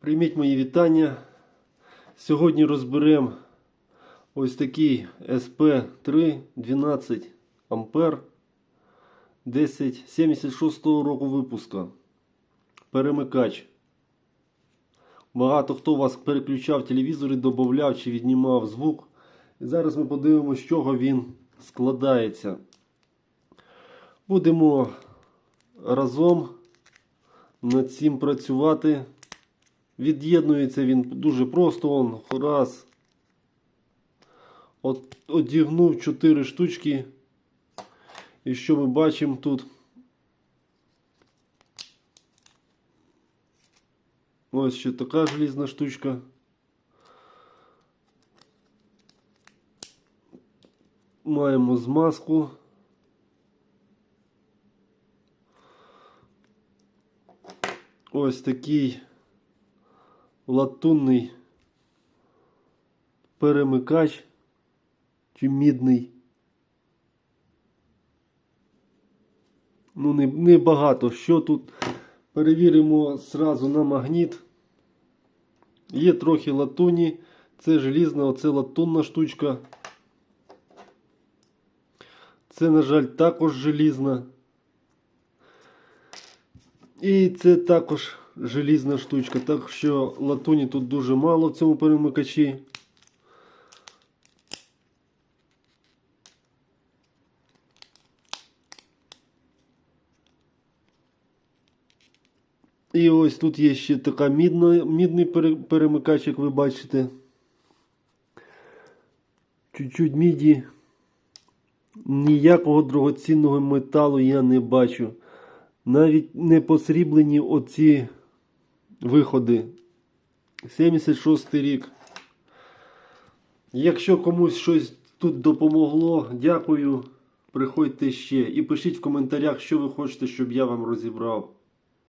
Прийміть мої вітання. Сьогодні розберемо ось такий SP3 12 Ампер 10 76 року випуска. Перемикач. Багато хто у вас переключав телевізори, додавав чи віднімав звук. І зараз ми подивимося, з чого він складається. Будемо разом над цим працювати. Від'єднується він дуже просто. Он раз. От, одягнув 4 штучки. І що ми бачимо тут? Ось ще така желізна штучка. Маємо змазку. Ось такий латунний перемикач чи мідний. Ну, не, не багато. Що тут? Перевіримо зразу на магніт. Є трохи латуні. Це желізна, оце латунна штучка. Це, на жаль, також желізна. І це також желізна штучка. Так що латуні тут дуже мало в цьому перемикачі. І ось тут є ще така мідна, мідний пере- перемикач, як ви бачите. Чуть-чуть міді. Ніякого дорогоцінного металу я не бачу. Навіть не посріблені оці виходи. 76 рік. Якщо комусь щось тут допомогло, дякую. Приходьте ще і пишіть в коментарях, що ви хочете, щоб я вам розібрав.